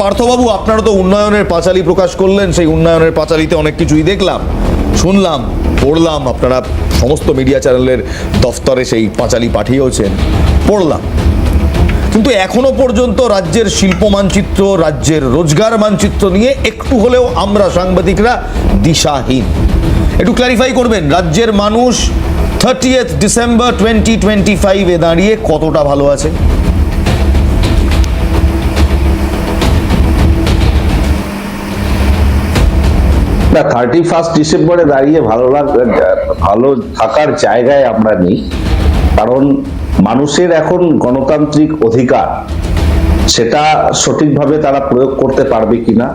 পার্থবাবু আপনারা তো উন্নয়নের পাঁচালি প্রকাশ করলেন, সেই উন্নয়নের পাঁচালিতে অনেক কিছুই দেখলাম। শুনলাম, পড়লাম, আপনারা সমস্ত মিডিয়া চ্যানেলের দফতরে সেই পাঁচালি পাঠিয়েওছেন, পড়লাম। কিন্তু এখনও পর্যন্ত রাজ্যের শিল্প মানচিত্র, রাজ্যের রোজগার মানচিত্র নিয়ে একটু হলেও আমরা সাংবাদিকরা দিশাহীন। একটু ক্ল্যারিফাই করবেন, রাজ্যের মানুষ থার্টিয়েথ ডিসেম্বর টোয়েন্টি টোয়েন্টি ফাইভে দাঁড়িয়ে কতটা ভালো আছে? না থার্টি ফার্স্ট ডিসেম্বরে দাঁড়িয়ে ভালো ভালো থাকার জায়গায় আমরা নেই। কারণ মানুষের এখন গণতান্ত্রিক অধিকার, সেটা সঠিকভাবে তারা প্রয়োগ করতে পারবে কিনা?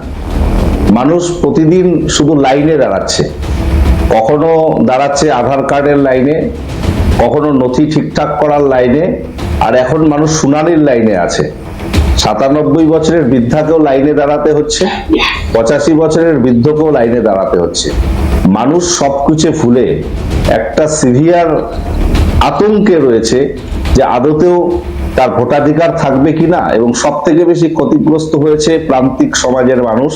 মানুষ প্রতিদিন শুধু লাইনে দাঁড়াচ্ছে। কখনো দাঁড়াচ্ছে আধার কার্ডের লাইনে, কখনো নথি ঠিকঠাক করার লাইনে, আর এখন মানুষ শুনানির লাইনে আছে। সাতানব্বই বছরের বৃদ্ধাকেও লাইনে দাঁড়াতে হচ্ছে। পঁচাশি বছরের বৃদ্ধকেও লাইনে দাঁড়াতে হচ্ছে। মানুষ সবকিছু ভুলে একটা সিভিয়ার আতঙ্কে রয়েছে যে আদতেও তার ভোটাধিকার থাকবে কিনা এবং সব থেকে বেশি ক্ষতিগ্রস্ত হয়েছে প্রান্তিক সমাজের মানুষ।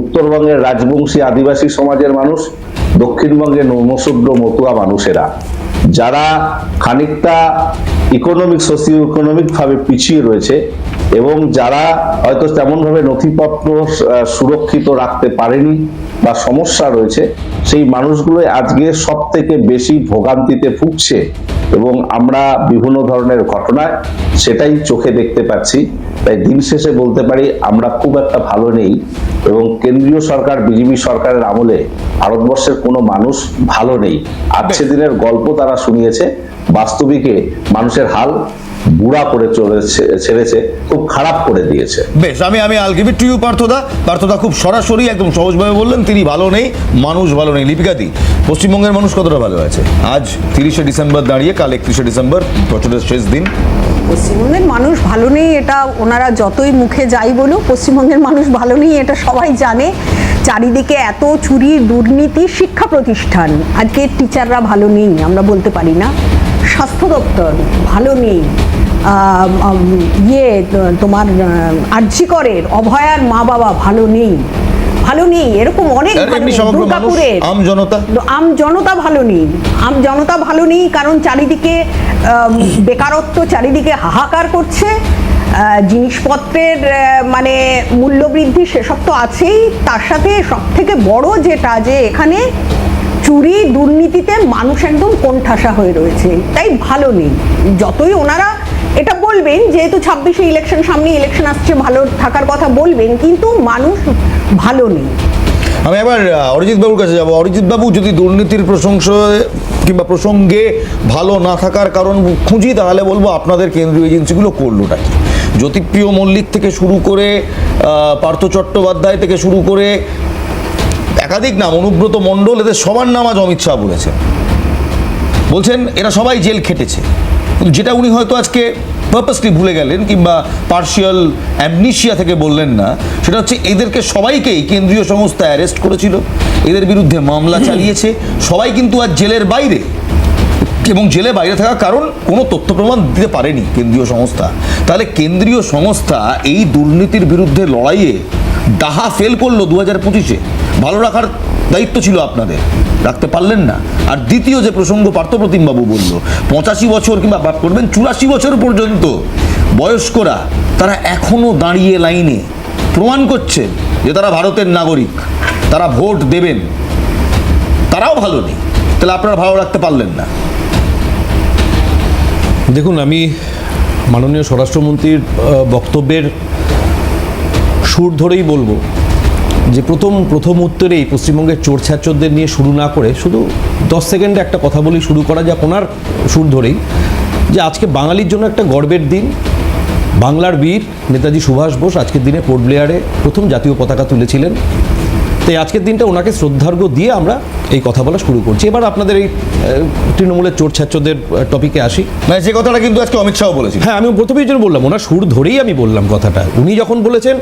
উত্তরবঙ্গের রাজবংশী আদিবাসী সমাজের মানুষ, দক্ষিণবঙ্গের নমশূদ্র মতুয়া মানুষেরা। যারা খানিকটা ইকোনমিক সোসিও ইকোনমিক ভাবে পিছিয়ে রয়েছে এবং যারা হয়তো তেমন ভাবে নথিপত্র সুরক্ষিত রাখতে পারেনি বা সমস্যা রয়েছে, সেই মানুষগুলো আজকে সব থেকে বেশি ভোগান্তিতে ভুগছে এবং আমরা বিভিন্ন ধরনের ঘটনায় সেটাই চোখে দেখতে পাচ্ছি। তাই দিন শেষে বলতে পারি আমরা খুব একটা ভালো নেই এবং কেন্দ্রীয় সরকার বিজেপি সরকারের আমলে ভারতবর্ষের কোনো মানুষ ভালো নেই। আজকে দিনের গল্প তারা শুনিয়েছে বাস্তবিকে মানুষের হাল বুড়া করে চলেছে ছেড়েছে খুব খারাপ করে দিয়েছে। বেশ আমি আমি আল গিভ টু ইউ পার্থদা। পার্থদা খুব সরাসরি একদম সহজভাবে বললেন তিনি ভালো নেই মানুষ ভালো নেই লিপিকাদি পশ্চিমবঙ্গের মানুষ কতটা ভালো আছে? আজ তিরিশে ডিসেম্বর দাঁড়িয়ে কাল একত্রিশে ডিসেম্বর বছরের শেষ দিন। পশ্চিমবঙ্গের মানুষ ভালো নেই এটা ওনারা যতই মুখে যাই বলুক পশ্চিমবঙ্গের মানুষ ভালো নেই এটা সবাই জানে। চারিদিকে এত চুরি দুর্নীতি শিক্ষা প্রতিষ্ঠান। আজকে টিচাররা ভালো নেই আমরা বলতে পারি না। স্বাস্থ্য দপ্তর ভালো নেই ইয়ে তোমার আর্যিকরের অভয়ার মা বাবা ভালো নেই। ভালো নেই এরকম অনেক দুর্গাপুরের আম জনতা? আম জনতা ভালো নেই। আম জনতা ভালো নেই কারণ চারিদিকে বেকারত্ব চারিদিকে হাহাকার করছে। জিনিসপত্রের মানে মূল্যবৃদ্ধি সেসব তো আছেই। তার সাথে সব থেকে বড় যেটা যে এখানে চুরি দুর্নীতিতে মানুষ একদম কোণঠাসা হয়ে রয়েছে। তাই ভালো নেই। যতই ওনারা এটা বলবেন, যেহেতু ছাব্বিশে ইলেকশন সামনে ইলেকশন আসছে, ভালো থাকার কথা বলবেন, কিন্তু মানুষ ভালো নেই। আমি এবার অরিজিৎ বাবুর কাছে যাব। অরিজিৎ বাবু যদি দুর্নীতির প্রশংসায় কিংবা প্রসঙ্গে ভালো না থাকার কারণ খুঁজি, তাহলে বলব আপনাদের কেন্দ্রীয় এজেন্সিগুলো করলোটা কি জ্যোতিপ্রিয় মল্লিক থেকে শুরু করে পার্থ চট্টোপাধ্যায় থেকে শুরু করে একাধিক নাম অনুব্রত মণ্ডল এদের সবার নাম আজ অমিত শাহ বলেছেন। বলছেন এরা সবাই জেল খেটেছে। কিন্তু যেটা উনি হয়তো আজকে পারপাসলি ভুলে গেলেন কিংবা পার্শিয়াল অ্যামনিশিয়া থেকে বললেন না সেটা হচ্ছে এদেরকে সবাইকেই কেন্দ্রীয় সংস্থা অ্যারেস্ট করেছিল। এদের বিরুদ্ধে মামলা চালিয়েছে। সবাই কিন্তু আজ জেলের বাইরে। এবং জেলে বাইরে থাকার কারণ কোনো তথ্য প্রমাণ দিতে পারেনি কেন্দ্রীয় সংস্থা। তাহলে কেন্দ্রীয় সংস্থা এই দুর্নীতির বিরুদ্ধে লড়াইয়ে ডাহা ফেল করল দু হাজার পঁচিশে। ভালো রাখার দায়িত্ব ছিল আপনাদের। রাখতে পারলেন না। আর দ্বিতীয় যে প্রসঙ্গ পার্থপ্রতিমবাবু বলল, পঁচাশি বছর কিংবা বাদ করবেন, চুরাশি বছর পর্যন্ত বয়স্করা তারা এখনও দাঁড়িয়ে লাইনে প্রমাণ করছে যে তারা ভারতের নাগরিক, তারা ভোট দেবেন। তারাও ভালো নেই। তাহলে আপনারা ভালো রাখতে পারলেন না। দেখুন, আমি মাননীয় স্বরাষ্ট্রমন্ত্রীর বক্তব্যের সুর ধরেই বলব যে প্রথম প্রথম উত্তরেই পশ্চিমবঙ্গের চোর ছাত্রদের নিয়ে শুরু না করে শুধু দশ সেকেন্ডে একটা কথা বলি শুরু করা যাক ওনার সুর ধরেই যে আজকে বাঙালির জন্য একটা গর্বের দিন। বাংলার বীর নেতাজি সুভাষ বোস আজকের দিনে পোর্ট ব্লেয়ারে প্রথম জাতীয় পতাকা তুলেছিলেন। তাই আজকের দিনটা ওনাকে শ্রদ্ধার্ঘ্য দিয়ে আমরা এই কথা বলা শুরু করছি। এবার আপনাদের এই তৃণমূলের চোর ছাত্রদের টপিকে আসি। মানে যে কথাটা কিন্তু আজকে অমিত শাহ বলেছিল হ্যাঁ আমি প্রথমেই জন্য বললাম ওনার সুর ধরেই আমি বললাম কথাটা। উনি যখন বলেছেন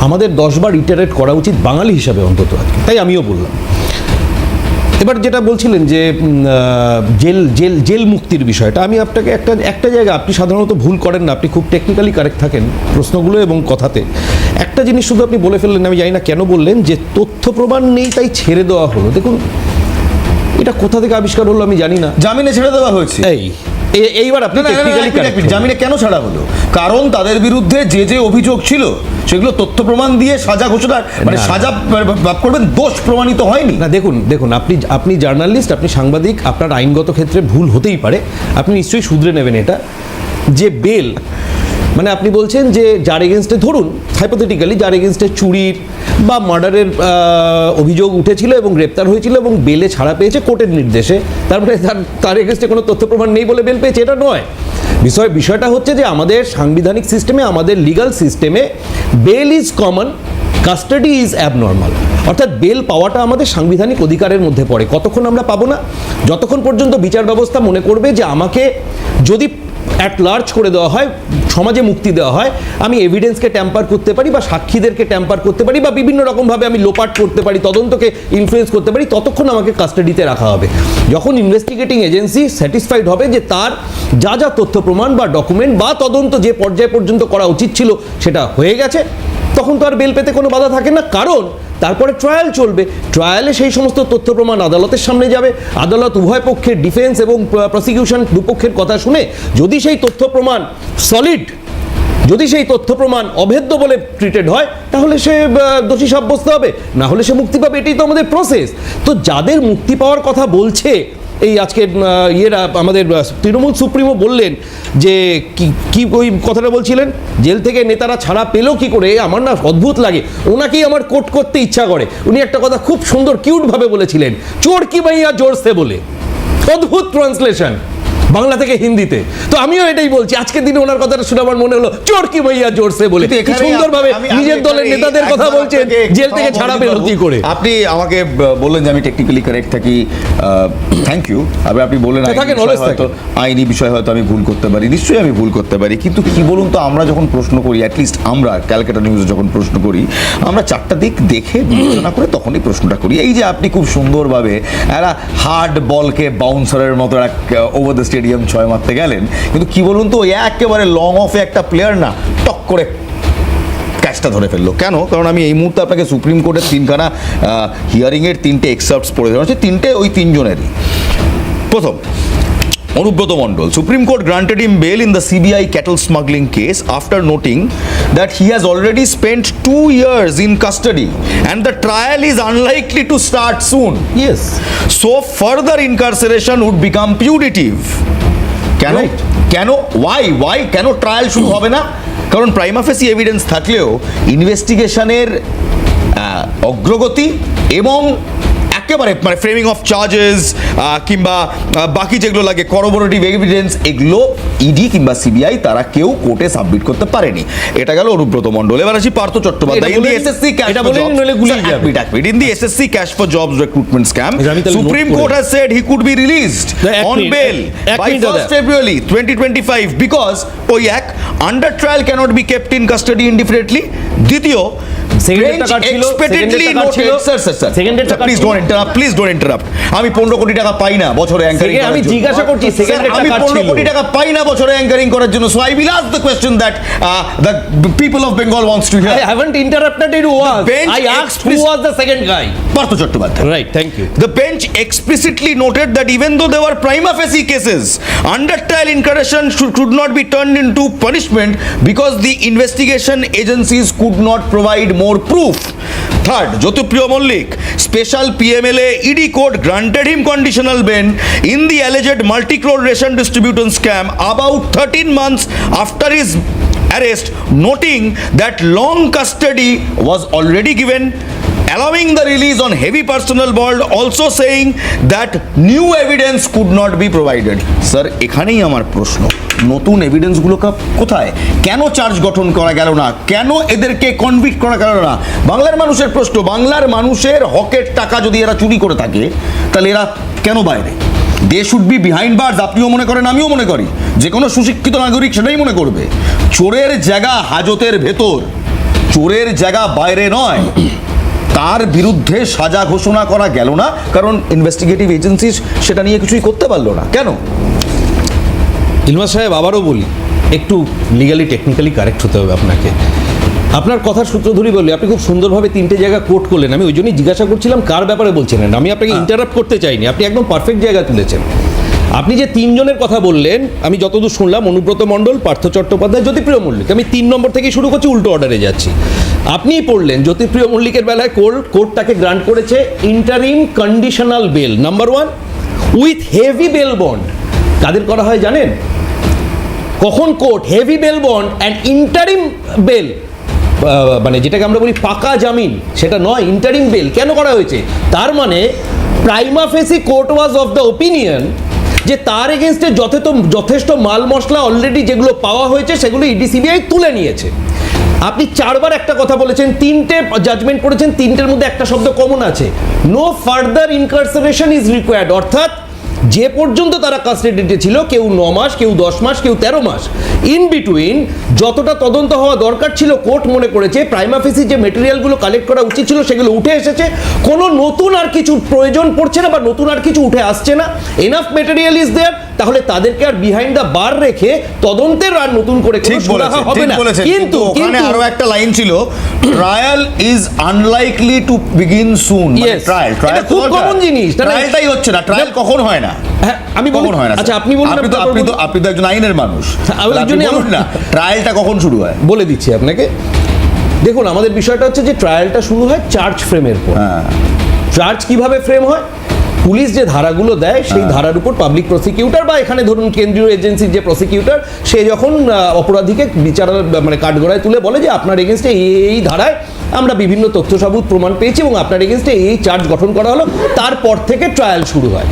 আমাদের দশবার ইটারেট করা উচিত বাঙালি হিসাবে অন্তত আজকে। তাই আমিও বললাম। এবার যেটা বলছিলেন যে জেল জেল জেল মুক্তির বিষয়টা আমি আপনাকে একটা একটা জায়গা আপনি সাধারণত ভুল করেন না আপনি খুব টেকনিক্যালি কারেক্ট থাকেন প্রশ্নগুলো এবং কথাতে। একটা জিনিস শুধু আপনি বলে ফেললেন আমি জানি না কেন বললেন যে তথ্য প্রমাণ নেই তাই ছেড়ে দেওয়া হলো। দেখুন এটা কোথা থেকে আবিষ্কার হলো আমি জানি না। জামিনে ছেড়ে দেওয়া হয়েছে। এই এইবার আপনি জামিনে কেন ছাড়া হলো? কারণ তাদের বিরুদ্ধে যে যে অভিযোগ ছিল সেগুলো তথ্য প্রমাণ দিয়ে সাজা ঘোষণা মানে সাজা ভাব করবেন দোষ প্রমাণিত হয়নি। না দেখুন দেখুন আপনি আপনি জার্নালিস্ট আপনি সাংবাদিক আপনার আইনগত ক্ষেত্রে ভুল হতেই পারে। আপনি নিশ্চয়ই শুধরে নেবেন এটা। যে বেল মানে আপনি বলছেন যে যার এগেনস্টে ধরুন হাইপোথেটিক্যালি যার এগেনস্টে চুরির বা মার্ডারের অভিযোগ উঠেছিল এবং গ্রেপ্তার হয়েছিল এবং বেলে ছাড়া পেয়েছে কোর্টের নির্দেশে তারপরে তার তার এগেনস্টে কোনো তথ্য প্রমাণ নেই বলে বেল পেয়েছে, এটা নয়। বিষয়, বিষয়টা হচ্ছে যে আমাদের সাংবিধানিক সিস্টেমে আমাদের লিগাল সিস্টেমে bail is common custody is abnormal অর্থাৎ বেল পাওয়াটা আমাদের সাংবিধানিক অধিকারের মধ্যে পড়ে, কতক্ষণ আমরা পাবো না? যতক্ষণ পর্যন্ত বিচার ব্যবস্থা মনে করবে যে আমাকে যদি অ্যাট লার্জ করে দেওয়া হয় সমাজে মুক্তি দেওয়া হয়, আমি এভিডেন্সকে ট্যাম্পার করতে পারি বা সাক্ষীদেরকে ট্যাম্পার করতে পারি বা বিভিন্ন রকমভাবে আমি লোপাট করতে পারি, তদন্তকে ইনফ্লুয়েন্স করতে পারি, ততক্ষণ আমাকে কাস্টাডিতে রাখা হবে। যখন ইনভেস্টিগেটিং এজেন্সি স্যাটিসফাইড হবে যে তার যা যা তথ্য প্রমাণ বা ডকুমেন্ট বা তদন্ত যে পর্যায় পর্যন্ত করা উচিত ছিল সেটা হয়ে গেছে, তখন তো আর বেল পেতে কোনো বাধা থাকে না। কারণ তারপরে ট্রায়াল চলবে। ট্রায়ালে সেই সমস্ত তথ্য প্রমাণ আদালতের সামনে যাবে। আদালত উভয় পক্ষের ডিফেন্স এবং প্রসিকিউশন দুপক্ষের কথা শুনে যদি সেই তথ্য প্রমাণ সলিড যদি সেই তথ্য প্রমাণ অভেদ্য বলে ট্রিটেড হয়, তাহলে সে দোষী সাব্যস্ত হবে। না হলে সে মুক্তি পাবে। এটাই তো আমাদের প্রসেস তো যাদের মুক্তি পাওয়ার কথা বলছে এই আজকে ইয়েরা আমাদের তৃণমূল সুপ্রিমো বললেন যে কি ওই কথাটা বলছিলেন? জেল থেকে নেতারা ছাড়া পেল কি করে? আমার না অদ্ভুত লাগে। ওনাকেই আমার কোট করতে ইচ্ছা করে। উনি একটা কথা খুব সুন্দর, কিউটভাবে বলেছিলেন। চোর কি ভাইয়া জোরসে বলে? অদ্ভুত ট্রান্সলেশন। বাংলা থেকে হিন্দিতে। তো আমিও এটাই বলছি আজকের দিনে ওনার কথাটা শুনে আমার মনে হলো চোর কি ভাইয়া জোরসে বলে। কি সুন্দরভাবে নিজের দলের নেতাদের কথা বলছেন জেল থেকে ছাড়া পেল। কি করে? আপনি আমাকে বললেন যে আমি টেকনিক্যালি কারেক্ট থাকি থ্যাংক ইউ আবার আপনি বললেন আইনি বিষয় হয়তো আমি ভুল করতে পারি নিশ্চয়ই আমি ভুল করতে পারি। কিন্তু কি বলুন তো আমরা যখন প্রশ্ন করি অ্যাটলিস্ট আমরা ক্যালকাটা নিউজে যখন প্রশ্ন করি আমরা চারটা দিক দেখে বিবেচনা করে তখনই প্রশ্নটা করি। এই যে আপনি খুব সুন্দরভাবে একটা হার্ড বলকে বাউন্সারের মতো এক ওভার দ্য স্টেডিয়াম ছয় মারতে গেলেন। কিন্তু কি বলুন তো একেবারে লং অফে একটা প্লেয়ার না, টক করে ক্যাচটা ধরে ফেলল। কেন? কারণ আমি এই মুহূর্তে আপনাকে সুপ্রিম কোর্টের তিনখানা হিয়ারিংয়ের তিনটে এক্সার্টস পড়ে দেওয়া হচ্ছে, তিনটে ওই তিনজনেরই। প্রথম Anubrata Mondal Supreme Court granted him bail in the CBI cattle smuggling case after noting that he has already spent two years in custody and the trial is unlikely to start soon yes so further incarceration would become punitive কেন কেন Y Y কেন trial শুরু হবে না? কারণ prima facie evidence থাকলেও ইনভেস্টিগেশনের অগ্রগতি এবং একেবারে মানে ফ্রেমিং অফ চার্জেস কিংবা বাকি যেগুলো লাগে করবোরেটিভ এভিডেন্স এগুলো ইডি কিংবা সিবিআই তারা কেউ কোর্টে সাবমিট করতে পারেনি। এটা গেল অনুব্রত মণ্ডল। এবার আসি পার্থ চট্টোপাধ্যায়। এটা ইন দি বলেন- এসএসসি ক্যাশ এটা বলেন নইলে গুলিয়ে যাবে। In the SSC cash for jobs recruitment scam Supreme Court has said he could be released না, এক on মিনিট, bail এক- এক by minute 1st February 2025 because ওই এক under trial cannot be kept in custody indefinitely দ্বিতীয় Second bench এরটা কাট ছিল, expectantly second এরটা কাট ছিল, noted sir sir sir second এরটা cut please ছিল। don't interrupt please don't interrupt আমি 15 কোটি টাকা পাই না বছরে আমি জিজ্ঞাসা করছি, আমি কাট 15 ছিল। কোটি টাকা পাই না বছরে অ্যাঙ্কারিং করার জন্য so i will ask the question that uh, the people of bengal wants to hear I haven't interrupted it was. bench I asked who explicit- was the second guy. Partha Chattopadhyay Right, thank you. The bench explicitly noted that even though there were prima facie cases, under trial incarceration should, could not be turned into punishment because the investigation agencies could not provide more proof. Third, Jyotipriya Mollik, special PMLA ED court granted him conditional bail in the alleged multi-crore ration distribution scam about 13 months after his arrest, noting that long custody was already given allowing the release on heavy personal bond also saying that new evidence could not be provided. Sir এখানেই আমার প্রশ্ন। নতুন এভিডেন্সগুলো কোথায়? কেন charge গঠন করা গেল না? কেন এদেরকে কনভিক্ট করা গেল না? বাংলার মানুষের প্রশ্ন, বাংলার মানুষের হকের টাকা যদি এরা চুরি করে থাকে, তাহলে এরা কেন বাইরে? They should be behind bars আপনিও মনে করেন, আমিও মনে করি। যে কোনো সুশিক্ষিত নাগরিক সেটাই মনে করবে। চোরের জায়গা হাজতের ভেতর। চোরের জায়গা বাইরে নয়। তার বিরুদ্ধে সাজা ঘোষণা করা গেল না কারণ ইনভেস্টিগেটিভ এজেন্সি সেটা নিয়ে কিছুই করতে পারল না। কেন? ইলমাস সাহেব আবারও বলি একটু লিগালি টেকনিক্যালি কারেক্ট হতে হবে আপনাকে। আপনার কথার সূত্র ধরেই বলি আপনি খুব সুন্দরভাবে তিনটে জায়গা কোট করলেন। আমি ওই জন্যই জিজ্ঞাসা করছিলাম কার ব্যাপারে বলছেন। আমি আপনাকে ইন্টারাপ্ট করতে চাইনি। আপনি একদম পারফেক্ট জায়গা তুলেছেন। আপনি যে তিনজনের কথা বললেন, আমি যতদূর শুনলাম, অনুব্রত মণ্ডল, পার্থ চট্টোপাধ্যায়, জ্যোতিপ্রিয় মল্লিক। আমি তিন নম্বর থেকে শুরু করছি, উল্টো অর্ডারে যাচ্ছি। আপনিই পড়লেন, জ্যোতিপ্রিয় মল্লিকের বেলায় কোর্ট কোর্ট তাকে গ্রান্ট করেছে interim conditional bail number one with heavy bail bond কাদের করা হয় জানেন? কখন court heavy bail bond and interim bail মানে যেটাকে আমরা বলি পাকা জামিন, সেটা নয় ইন্টারিম বেল কেন করা হয়েছে? তার মানে prima facie court was of the opinion যে তার এগেনস্টে যথেত যথেষ্ট মাল মশলা অলরেডি যেগুলো পাওয়া হয়েছে, সেগুলো ইডি সিবিআই তুলে নিয়েছে। আপনি চারবার একটা কথা বলেছেন, তিনটে জাজমেন্ট করেছেন, তিনটের মধ্যে একটা শব্দ কমন আছে। No further incarceration is required অর্থাৎ যে পর্যন্ত তারা কাস্টাডিতে ছিল কেউ ন মাস কেউ দশ মাস কেউ তেরো মাস ইন বিটুইন যতটা তদন্ত হওয়া দরকার ছিল কোর্ট মনে করেছে প্রাইমাফেসি যে মেটেরিয়ালগুলো কালেক্ট করা উচিত ছিল সেগুলো উঠে এসেছে কোনো নতুন আর কিছু প্রয়োজন পড়ছে না বা নতুন আর কিছু উঠে আসছে না এনাফ মেটেরিয়াল ইজ দেয়ার তাহলে তাদেরকে আর বিহাইন্ড দ্য বার রেখে তদন্তের আর নতুন করে ঠিক হবে ঠিক না বলেছেন কিন্তু ওখানে আরও একটা লাইন ছিল trial is unlikely to begin soon. Trial trial খুব common জিনিস। ট্রায়ালটাই হচ্ছে না ট্রায়াল কখন হয় না হ্যাঁ, আমি বলি হয় না আচ্ছা আপনি বলুন আপনি তো আপনি তো আপনি তো একজন আইনের মানুষ। আমি ওই আপনি বলুন না ট্রায়ালটা কখন শুরু হয়? বলে দিচ্ছি আপনাকে। দেখুন আমাদের বিষয়টা হচ্ছে যে ট্রায়ালটা শুরু হয় চার্জ ফ্রেমের পর। হ্যাঁ। চার্জ কীভাবে ফ্রেম হয়? পুলিশ যে ধারাগুলো দেয় সেই ধারার উপর পাবলিক প্রসিকিউটর বা এখানে ধরুন কেন্দ্রীয় এজেন্সির যে প্রসিকিউটর সে যখন অপরাধীকে বিচার মানে কাঠগড়ায় তুলে বলে যে আপনার এগেনস্টে এই এই ধারায় আমরা বিভিন্ন তথ্য সাবুত প্রমাণ পেয়েছি এবং আপনার এগেনস্টে এই চার্জ গঠন করা হলো তারপর থেকে ট্রায়াল শুরু হয়।